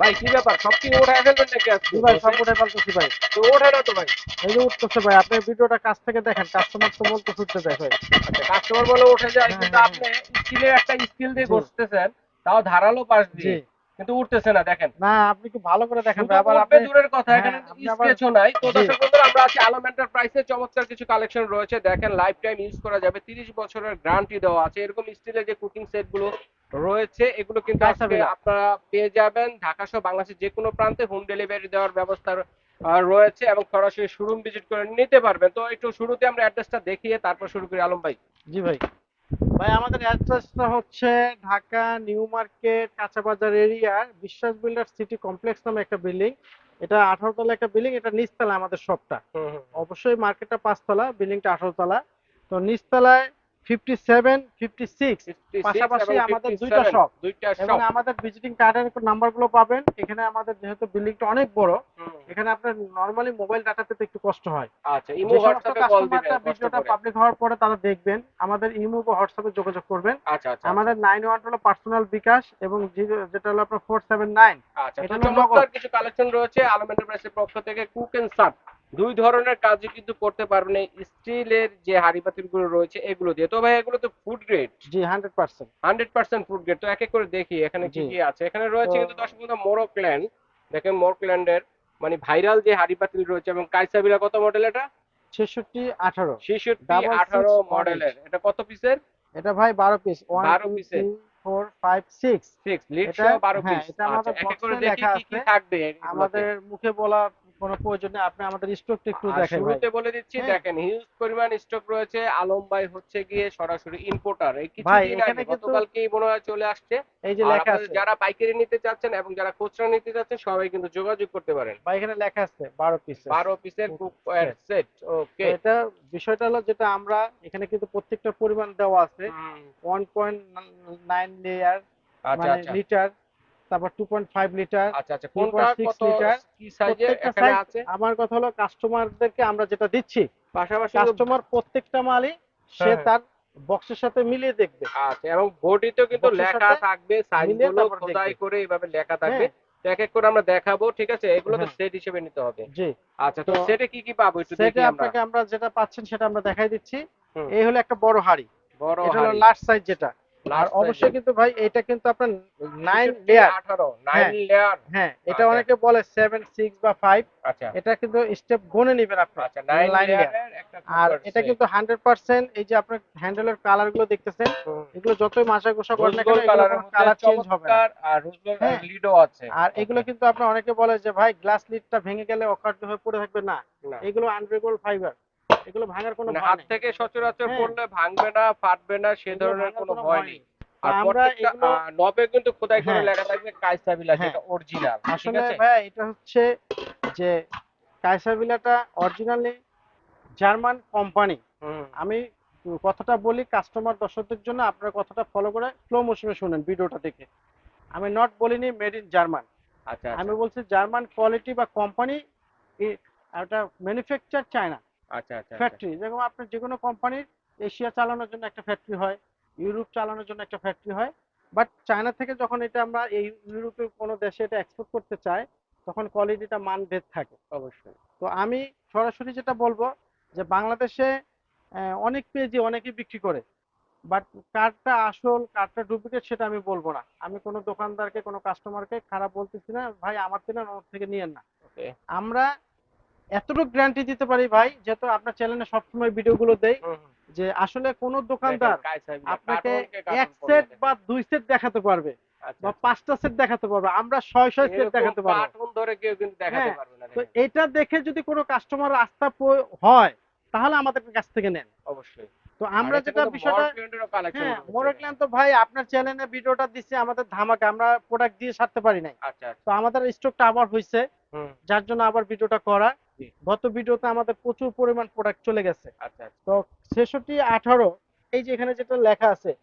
ভাই কি ব্যাপার? সব কি ওঠায় ফেলবেন নাকি আজকে? ভাই সব উঠে পাল্টেছি ভাই। তো ওঠে না তো ভাই? এই যে উঠতেছে ভাই আপনি ভিডিওটা কাছ থেকে দেখেন কাস্টমার তো বলতে ছুটতে দেখ ভাই। আচ্ছা কাস্টমার বলে উঠে যায় হ্যাঁ, কিন্তু হ্যাঁ, আপনি স্টিলের একটা স্টিল দিয়ে জি। ঘষতেছেন তাও ধারালো পাশ দিয়ে কিন্তু উঠতেছে না দেখেন। না আপনি কি ভালো করে দেখেন ভাই আবার আপনি দূরের কথা হ্যাঁ, এখানে স্কেচও নাই। তো। দর্শক বন্ধুরা আমরা আছি আলম এন্টারপ্রাইজে চমৎকার কিছু কালেকশন রয়েছে। দেখেন লাইফ টাইম ইউজ করা যাবে 30 বছরের গ্যারান্টি দেওয়া আছে। এরকম স্টিলের যে কুকিং সেটগুলো রয়েছে এগুলো কিন্তু কাঁচা আপনারা পেয়ে যাবেন ঢাকা সহ বাংলাদেশের যে কোনো প্রান্তে। হোম ডেলিভারি দেওয়ার ব্যবস্থা রয়েছে এবং সরাসরি শোরুম ভিজিট করে নিতে পারবেন। তো একটু শুরুতে আমরা অ্যাড্রেসটা দেখিয়ে তারপর শুরু করি। আলম ভাই। জি ভাই। ভাই আমাদের অ্যাড্রেসটা হচ্ছে ঢাকা নিউ মার্কেট কাঁচা বাজার এরিয়া বিশ্বাস বিল্ডার সিটি কমপ্লেক্স নামে একটা বিল্ডিং। এটা আঠারো তলা একটা বিল্ডিং এটা নিচতলা আমাদের শপটা। অবশ্যই মার্কেটটা পাঁচতলা বিল্ডিংটা আঠারো তলা তো নিচতলায় ফিফটি সেভেন ফিফটি সিক্স 66 পাশাপাশি আমাদের 57 দুইটা shop। এবং আমাদের ভিজিটিং কার্ডের নাম্বারগুলো পাবেন। এখানে আমাদের যেহেতু বিল্ডিংটা অনেক বড় এখানে আপনার নর্মালি মোবাইল ডাটা পেতে একটু কষ্ট হয়। আচ্ছা ইমো হোয়াটসঅ্যাপে কল দিবেন ভিডিওটা পাবলিক হওয়ার পরে তারা দেখবেন আমাদের ইমো বা হোয়াটসঅ্যাপে যোগাযোগ করবেন। আচ্ছা আচ্ছা আমাদের নাইন ওয়ান হলো পার্সোনাল বিকাশ এবং যেটা হলো আপনার ফোর সেভেন নাইন আচ্ছা এটা চমৎকার কিছু কালেকশন রয়েছে আলম এন্টারপ্রাইজের পক্ষ থেকে কুক এন্ড সার্ভ দুই ধরনের কাজই কিন্তু করতে পারবেন এই স্টিলের যে হাড়ি পাতিলগুলো রয়েছে এগুলো দিয়ে। তো ভাই এগুলো তো ফুড গ্রেড জি hundred percent hundred percent food grade তো এক এক করে দেখি এখানে কি কি আছে? এখানে রয়েছে কিন্তু দর্শক বন্ধু মোরোক্ল্যান্ড। দেখেন মোরোক্ল্যান্ডের মানে ভাইরাল যে হাড়ি পাতিল রয়েছে এবং কাইসাবিলা কত মডেল এটা? ছেষট্টি আঠারো। ছেষট্টি Double six আঠারো orange। মডেলের এটা কত পিসের এটা ভাই বারো পিস ওয়ান 12 টু piece এর। Three four five six six lid এটা- সহ বারো হ্যাঁ, পিস এটা আমাদের আচ্ছা এ দেখি লেখা আছে। থাকবে আমাদের মুখে বলা কোনো প্রয়োজন নেই। আপনি আমাদের স্টকটা একটু দেখেন শুরুতে বলে দিচ্ছি হ্যাঁ। দেখেন হিউজ পরিমাণ স্টক রয়েছে। আলম ভাই হচ্ছে গিয়ে সরাসরি ইম্পোর্টার এই কিছুদিন আগে গতকালকেই মনে হয় চলে আসছে। এই যে লেখা আছে। যারা পাইকারি নিতে চাচ্ছেন এবং যারা খুচরা নিতে চাচ্ছেন সবাই কিন্তু যোগাযোগ করতে পারেন। ভাই এখানে লেখা আছে বারো পিস বারো পিসের কুক সেট ওকে এটা বিষয়টা হলো যেটা আমরা এখানে কিন্তু প্রত্যেকটা পরিমাণ দেওয়া আছে। ওয়ান পয়েন্ট নাইন লেয়ার আচ্ছা মানে আচ্ছা। লিটার তারপর টু পয়েন্ট ফাইভ লিটার আচ্ছা আচ্ছা কোনটা কত কি সাইজের এখানে আছে? আমার কথা হলো কাস্টমারদেরকে আমরা যেটা দিচ্ছি পাশাপাশি কাস্টমার প্রত্যেকটা মালই সে হ্যাঁ, হ্যাঁ। তার বক্সের সাথে মিলিয়ে দেখবে। আচ্ছা এবং বডিতেও কিন্তু লেখা থাকবে সাইজগুলো খোদাই করে এইভাবে লেখা থাকবে। হ্যাঁ, এক এক করে আমরা দেখাবো ঠিক আছে? এগুলো তো। সেট হিসেবে নিতে হবে। জি। আচ্ছা তো তো সেটে কি কি পাবো একটু দেখি আমরা? আপনাকে আমরা যেটা পাচ্ছেন সেটা আমরা দেখাই দিচ্ছি। এই হলো একটা বড় হাড়ি। বড় এটা হলো লার্জ সাইজ যেটা। আর অবশ্যই কিন্তু ভাই এটা কিন্তু আপনার নাইন লেয়ার 18 হ্যাঁ। 9 লেয়ার হ্যাঁ এটা আচ্ছা। অনেকে বলে সেভেন সিক্স বা ফাইভ আচ্ছা। এটা কিন্তু স্টেপ গুনে নেবেন আপনি। আচ্ছা 9 line লেয়ারের একটা আর এটা কিন্তু হান্ড্রেড পার্সেন্ট এই যে আপনার হ্যান্ডেলের কালারগুলো দেখতেছেন এগুলো যতই মাসা গোসা করেন না কেন কালার চেঞ্জ হবে আর রোজ হ্যাঁ। লিডও আছে। আর এগুলো কিন্তু আপনার অনেকে বলে যে ভাই গ্লাস লিডটা ভেঙে গেলে অকার্য হয়ে পড়ে থাকবে না। না। এগুলো আনব্রেকেবল ফাইবার এগুলো ভাঙার কোনো মানে হাত থেকে সচরাচর হ্যাঁ। পড়লে ভাঙবে না ফাটবে না সে ধরনের কোনো ভয় নেই নেই। আর আমরা এগুলো- নবে কিন্তু খোদাই করে হ্যাঁ। লেখা থাকবে কাইসাবিলা হ্যাঁ। অরিজিনাল আসলে ভাই এটা হচ্ছে যে কাইসার অরিজিনালি জার্মান কোম্পানি। আমি কথাটা বলি কাস্টমার দর্শকদের জন্য আপনারা কথাটা ফলো করে স্লো মোশনে শুনেন ভিডিওটা দেখে আমি নট বলিনি মেড ইন জার্মান আচ্ছা আমি বলছি জার্মান কোয়ালিটি বা কোম্পানি এটা ম্যানুফ্যাকচার চায়না ফ্যাক্টরি যেরকম আপনার যে কোনো কোম্পানির এশিয়া চালানোর জন্য একটা ফ্যাক্টরি হয় ইউরোপ চালানোর জন্য একটা ফ্যাক্টরি হয় বাট চায়না থেকে যখন এটা আমরা এই ইউরোপের কোনো দেশে এটা এক্সপোর্ট করতে চাই তখন কোয়ালিটিটা মানভেদ থাকে। অবশ্যই। তো আমি সরাসরি যেটা বলব যে বাংলাদেশে অনেক পেজে অনেকেই বিক্রি করে বাট কার্ডটা আসল কার্ডটা ডুপ্লিকেট সেটা আমি বলব না। আমি কোনো দোকানদারকে কোনো কাস্টমারকে খারাপ বলতেছি না ভাই আমার থেকে ওর থেকে নিয়েন না। ওকে আমরা এতটুকু গ্যারান্টি দিতে পারি ভাই যেহেতু আপনার চ্যানেলে সবসময় ভিডিওগুলো দেই যে আসলে কোন দোকানদার আপনাকে এক সেট বা দুই সেট দেখাতে পারবে আচ্ছা, বা পাঁচটা সেট দেখাতে পারবে আমরা ছয় ছয় সেট দেখাতে পারব। ধরে কেউ কিন্তু দেখাতে হ্যাঁ, পারবে না তো এটা দেখে যদি কোনো কাস্টমার আস্থা হয় তাহলে আমাদের কাছ থেকে নেন। অবশ্যই। তো আমরা যেটা বিষয়টা হ্যাঁ মোরকল্যান্ড তো ভাই আপনার চ্যানেলে ভিডিওটা দিচ্ছে আমাদের ধামাকা আমরা প্রোডাক্ট দিয়ে সারতে পারি নাই। আচ্ছা আচ্ছা। তো আমাদের স্টকটা আবার হয়েছে যার জন্য আবার ভিডিওটা করা। গত ভিডিওতে আমাদের প্রচুর পরিমাণ প্রোডাক্ট চলে গেছে। আচ্ছা আচ্ছা। তো ছেষট্টি আঠারো এই যে এখানে যেটা লেখা আছে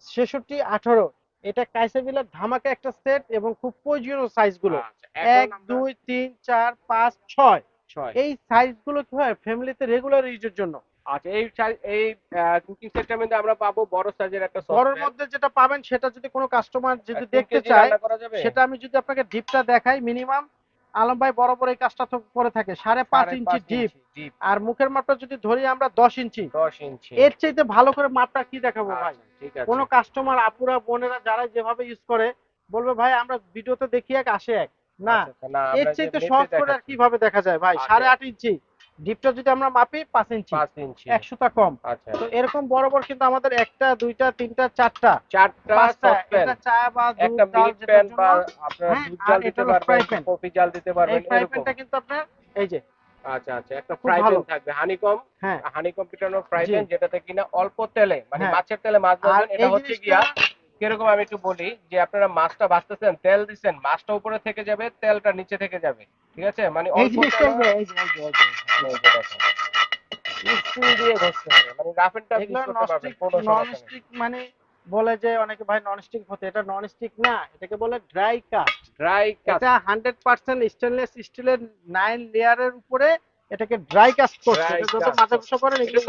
ছেষট্টি আঠারো এটা কাইসাবিলার ধামাকা একটা সেট এবং খুব প্রয়োজনীয় সাইজগুলো। আচ্ছা, এক দুই তিন চার পাঁচ ছয়। ছয়। এই সাইজগুলো কি হয়? ফ্যামিলিতে রেগুলার ইউজের জন্য। আচ্ছা এই size- এই কুকিং সেটটার মধ্যে আমরা পাবো বড় সাইজের একটা বড়র মধ্যে যেটা পাবেন সেটা যদি কোনো কাস্টমার যদি আর দেখতে চায় করা যাবে? সেটা আমি যদি আপনাকে ডিপটা দেখাই মিনিমাম আলম ভাই বরাবর এই কাজটা তো করে থাকে সাড়ে পাঁচ ইঞ্চি ডিপ আর মুখের মাপটা যদি ধরি আমরা দশ ইঞ্চি। দশ ইঞ্চি। এর চাইতে ভালো করে মাপটা কি দেখাবো ভাই? কোন কোনো কাস্টমার আপুরা বোনেরা যারা যেভাবে ইউজ করে বলবে ভাই আমরা ভিডিওতে দেখি এক আসে এক। না আচ্ছা, আচ্ছা, এর চাইতে সহজ করে আর কীভাবে দেখা যায় ভাই? আচ্ছা। সাড়ে আট ইঞ্চি। ডিপটা যদি আমরা মাপি পাঁচ ইঞ্চি। পাঁচ ইঞ্চি। একশোটা কম। আচ্ছা। তো এরকম বড় বড় কিন্তু আমাদের একটা দুইটা তিনটা চারটা। চারটা পাঁচটা চা বা একটা মিল্ক প্যান বা আপনারা হ্যাঁ, দুধ জাল দিতে পারবেন কফি জাল দিতে এই পারবেন ফ্রাই প্যানটা কিন্তু আপনার এই যে। আচ্ছা আচ্ছা একটা ফ্রাই প্যান থাকবে। হানিকম হ্যাঁ। হানিকম পিটানো ফ্রাই প্যান যেটাতে কিনা অল্প তেলে মানে হ্যাঁ। মাছের তেলে মাছ ভাজবেন এটা হচ্ছে গিয়া কীরকম আমি একটু বলি যে আপনারা মাছটা ভাজতেছেন তেল দিচ্ছেন মাছটা উপরে থেকে যাবে তেলটা নিচে থেকে যাবে ঠিক আছে? মানে মানে মানে বলে যে অনেকে ভাই ননস্টিক হতে এটা ননস্টিক না এটাকে বলে ড্রাই কাস্ট ড্রাই এটা হান্ড্রেড পার্সেন্ট স্টেনলেস স্টিলের নাইন লেয়ারের উপরে এটাকে ড্রাই কাস্ট করছে। এটা যত মাথা করেন এগুলো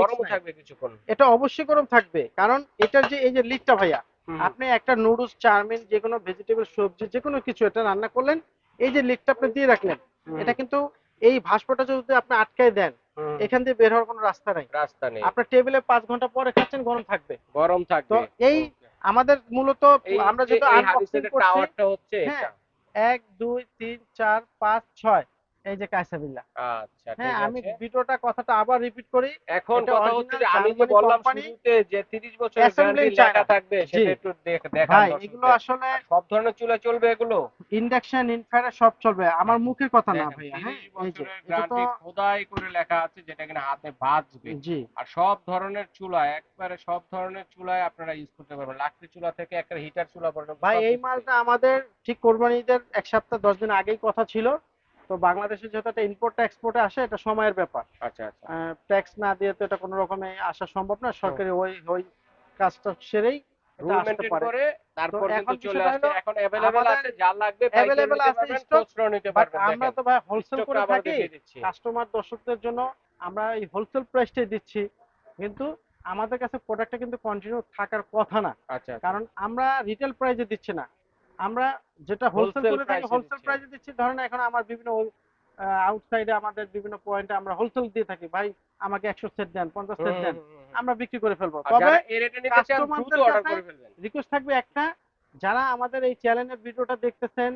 গরম থাকবে কিছুক্ষণ। এটা অবশ্যই গরম থাকবে কারণ এটার যে এই যে লিডটা ভাইয়া আপনি একটা নুডলস চাউমিন যে কোনো ভেজিটেবল সবজি যে কোনো কিছু এটা রান্না করলেন এই যে লিডটা আপনি দিয়ে রাখলেন এটা কিন্তু এই ভাস্পটা যদি আপনি আটকায় দেন এখান দিয়ে বের হওয়ার কোনো রাস্তা নাই। রাস্তা নেই। আপনার টেবিলে পাঁচ ঘণ্টা পরে খাচ্ছেন গরম থাকবে। গরম থাকবে। তো এই আমাদের মূলত আমরা যেটা আনবক্সিং করছি টাওয়ারটা হচ্ছে হ্যাঁ, এটা। এক দুই তিন চার পাঁচ ছয়। এই যে কায়সাবিল্লা। আচ্ছা হ্যাঁ আমি ভিডিওটা কথাটা আবার রিপিট করি। এখন কথা হচ্ছে যে আমি যে বললাম শুরুতে যে 30 বছর assembly গ্যারান্টি লেখা থাকবে সেটা একটু দেখ ভাই এগুলো আসলে সব ধরনের চুলা চলবে এগুলো? ইন্ডাকশন ইনফ্রারেড সব চলবে। আমার মুখের কথা না 30 হ্যাঁ? বছরের গ্যারান্টি খোদাই করে লেখা আছে যেটা কিনা হাতে ভাজবে জি। আর সব ধরনের চুলা একবারে সব ধরনের চুলায় আপনারা ইউজ করতে পারবেন। লাকড়ি চুলা থেকে একটা হিটার চুলা পর্যন্ত ভাই এই মালটা আমাদের ঠিক কোরবানি ঈদের এক সপ্তাহ দশ দিন আগেই কথা ছিল। তো বাংলাদেশে যেহেতু একটা ইম্পোর্ট এক্সপোর্টে আসে এটা সময়ের ব্যাপার। আচ্ছা আচ্ছা। ট্যাক্স না দিয়ে তো এটা কোনো রকমে আসা সম্ভব না। সরকারি ওই ওই কাজটা সেরেই আমরা তো ভাই হোলসেল করে থাকি কাস্টমার দর্শকদের জন্য আমরা এই হোলসেল প্রাইসটাই দিচ্ছি। কিন্তু আমাদের কাছে প্রোডাক্টটা কিন্তু কন্টিনিউ থাকার কথা না। আচ্ছা আচ্ছা। কারণ আমরা রিটেল প্রাইসে দিচ্ছি না। আমরা যেটা হোলসেল করে থাকি হোলসেল প্রাইসে দিচ্ছি। ধরেন এখন আমার বিভিন্ন আউটসাইডে আমাদের বিভিন্ন পয়েন্টে আমরা হোলসেল দিয়ে থাকি। ভাই আমাকে একশো সেট দেন পঞ্চাশ সেট দেন। আমরা বিক্রি করে ফেলব। তবে যারা এই রেটে নিতে চান দ্রুত অর্ডার কাছে রিকোয়েস্ট থাকবে একটা যারা আমাদের এই চ্যানেলের ভিডিওটা দেখতেছেন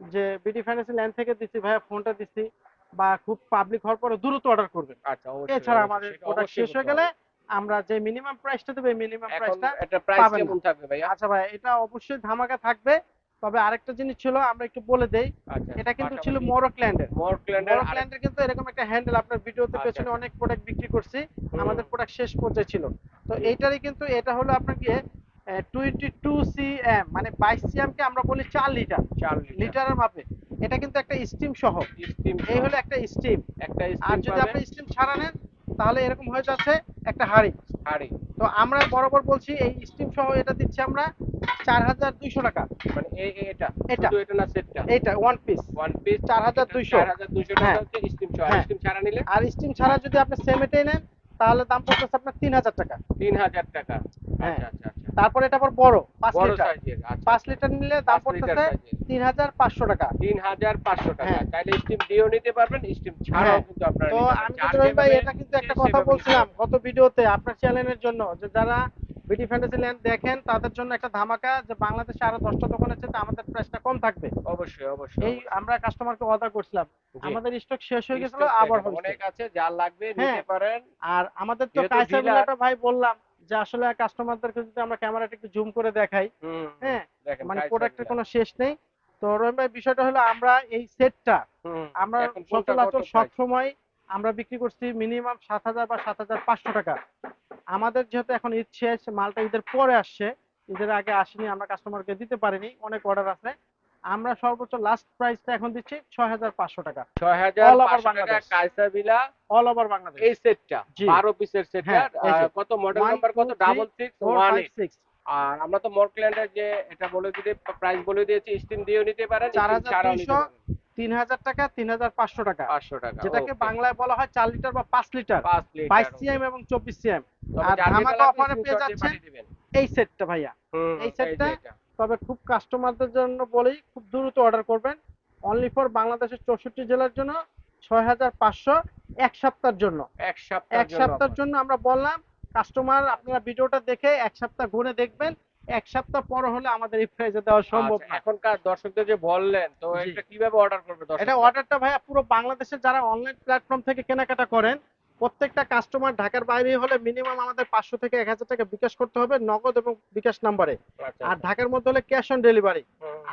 যে বিডি ফাইন্যান্সিয়াল ল্যান্ড থেকে দিচ্ছি ভাইয়া ফোনটা দিচ্ছি বা খুব পাবলিক হওয়ার পরে দ্রুত অর্ডার করবেন। আচ্ছা এছাড়া আমাদের প্রোডাক্ট শেষ হয়ে গেলে আমরা যে মিনিমাম প্রাইসটা দেবো মিনিমাম প্রাইসটা পাবেন আচ্ছা ভাই এটা অবশ্যই ধামাকা থাকবে। তবে আরেকটা জিনিস ছিল আমরা একটু বলে দেই আচ্ছা এটা কিন্তু ছিল মরোক্ল্যান্ডের মরক্ল্যান্ডের কিন্তু এরকম একটা হ্যান্ডেল আপনার ভিডিওতে আচ্ছা, পেছনে আচ্ছা। অনেক প্রোডাক্ট বিক্রি করছি। আমাদের প্রোডাক্ট শেষ পর্যায়ে ছিল। তো এইটারই কিন্তু এটা হলো আপনার কি টোয়েন্টি টু সিএম মানে বাইশ সিএম কে আমরা বলি চার লিটার। চার লিটার। লিটারের মাপে। এটা কিন্তু একটা স্টিম সহ। স্টিম এই হলো একটা স্টিম একটা আর যদি আপনি স্টিম ছাড়া নেন তাহলে এরকম হয়ে যাচ্ছে একটা হাড়ি। হাড়ি। তো আমরা বরাবর বলছি এই স্টিম সহ এটা দিচ্ছি আমরা চার হাজার দুইশো টাকা। মানে এটা এটা। এটা না সেটটা? এইটা ওয়ান পিস ওয়ান পিস 4200 4200 টাকা হ্যাঁ। হচ্ছে স্টিম হ্যাঁ। স্টিম ছাড়া নিলে? আর স্টিম ছাড়া যদি আপনি সেম এটাই নেন তাহলে দাম পড়তেছে আপনার তিন হাজার টাকা। 3000 টাকা। হ্যাঁ। আচ্ছা আচ্ছা আচ্ছা। তারপরে এটা আবার বড় পাঁচ লিটার। পাঁচ লিটার নিলে দাম পড়তেছে তিন হাজার পাঁচশো টাকা। 3500 টাকা। হ্যাঁ। তাইলে স্টিম দিয়েও নিতে পারবেন স্টিম ছাড়াও হ্যাঁ। কিন্তু আপনারা তো আমি ভাই এটা কিন্তু একটা কথা বলছিলাম গত ভিডিওতে আপনার চ্যানেলের জন্য যে যারা বিডি ফ্যান্টাসি ল্যান্ড দেখেন তাদের জন্য একটা ধামাকা যে বাংলাদেশে আরও দশটা দোকান আছে তো আমাদের প্রাইসটা কম থাকবে। অবশ্যই অবশ্যই এই আমরা কাস্টমারকে অর্ডার করছিলাম। আমাদের স্টক শেষ হয়ে গেছিল আবার অনেক আছে যা লাগবে নিতে হ্যাঁ। পারেন। আর আমাদের তো কাইসার ভাই বললাম যে আসলে কাস্টমারদেরকে যদি আমরা ক্যামেরাটা একটু জুম করে দেখাই। হ্যাঁ মানে প্রোডাক্টের কোনো শেষ নেই। তো রহিম ভাই বিষয়টা হলো আমরা এই সেটটা আমরা সচরাচর কত সব সময় আমরা বিক্রি করছি মিনিমাম সাত হাজার বা সাত হাজার পাঁচশো টাকা। আমাদের যেহেতু এখন ঈদ শেষ মালটা ঈদের পরে আসছে ঈদের আগে আসেনি আমরা কাস্টমারকে দিতে পারিনি অনেক অর্ডার আছে আমরা সর্বোচ্চ লাস্ট প্রাইসটা এখন দিচ্ছি ছয় হাজার পাঁচশো টাকা 6500 বাংলাদেশ। কাইসাবিলা অল ওভার বাংলাদেশ এই সেটটা জি। 12 পিসের সেটটা হ্যাঁ। কত মডেল নাম্বার কত ডাবল সিক্স ওয়ান সিক্স আর আমরা তো মর্কল্যান্ডের যে এটা বলে দিতে প্রাইস বলে দিয়েছি স্টিম দিয়েও নিতে পারেন চার হাজার তিন হাজার টাকা তিন হাজার পাঁচশো টাকা। পাঁচশো টাকা যেটাকে বাংলায় বলা হয় চার লিটার বা পাঁচ লিটার। বাইশ সিএম এবং চব্বিশ সিএম। তবে আর ধামাকা লাগবে পেয়ে দিবেন। এই সেটটা ভাইয়া। এই সেটটা তবে খুব কাস্টমারদের জন্য বলি খুব দ্রুত অর্ডার করবেন। অনলি ফর বাংলাদেশের চৌষট্টি জেলার জন্য ছয় হাজার পাঁচশো এক সপ্তাহের জন্য। এক সপ্তাহের এক সপ্তাহের জন্য আমরা বললাম কাস্টমার আপনারা ভিডিওটা দেখে এক সপ্তাহ ঘুরে দেখবেন। এক সপ্তাহ পর হলে আমাদের এই দেওয়া সম্ভব আচ্ছা, না। এখনকার দর্শকদের যে বললেন তো এটা কীভাবে অর্ডার করবে এটা অর্ডারটা ভাইয়া পুরো বাংলাদেশের যারা অনলাইন প্ল্যাটফর্ম থেকে কেনাকাটা করেন প্রত্যেকটা কাস্টমার ঢাকার বাইরে হলে মিনিমাম আমাদের পাঁচশো থেকে এক হাজার টাকা বিকাশ করতে হবে নগদ এবং বিকাশ নাম্বারে। আচ্ছা, আর ঢাকার মধ্যে হলে ক্যাশ অন ডেলিভারি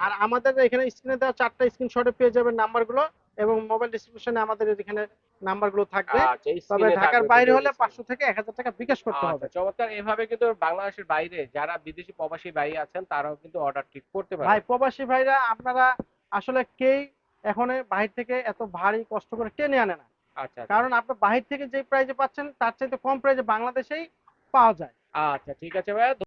আর আমাদের এখানে স্ক্রিনে দেওয়া চারটা স্ক্রিনশটে পেয়ে যাবেন নাম্বারগুলো এবং মোবাইল ডিসক্রিপশনে আমাদের এখানে নাম্বারগুলো থাকবে। আচ্ছা, তবে ঢাকার বাইরে হলে screen। পাঁচশো থেকে এক হাজার টাকা বিকাশ করতে হবে। আচ্ছা, চমৎকার। এভাবে কিন্তু বাংলাদেশের বাইরে যারা বিদেশি প্রবাসী ভাই আছেন তারাও কিন্তু অর্ডার ঠিক করতে পারে ভাই প্রবাসী ভাইরা আপনারা আসলে কেই এখন বাহির থেকে এত ভারী কষ্ট করে টেনে আনে না। আচ্ছা আচ্ছা। কারণ আপনার বাহির থেকে যে প্রাইজে পাচ্ছেন তার চাইতে কম প্রাইজে বাংলাদেশেই পাওয়া যায়। আচ্ছা ঠিক আছে ভাইয়া।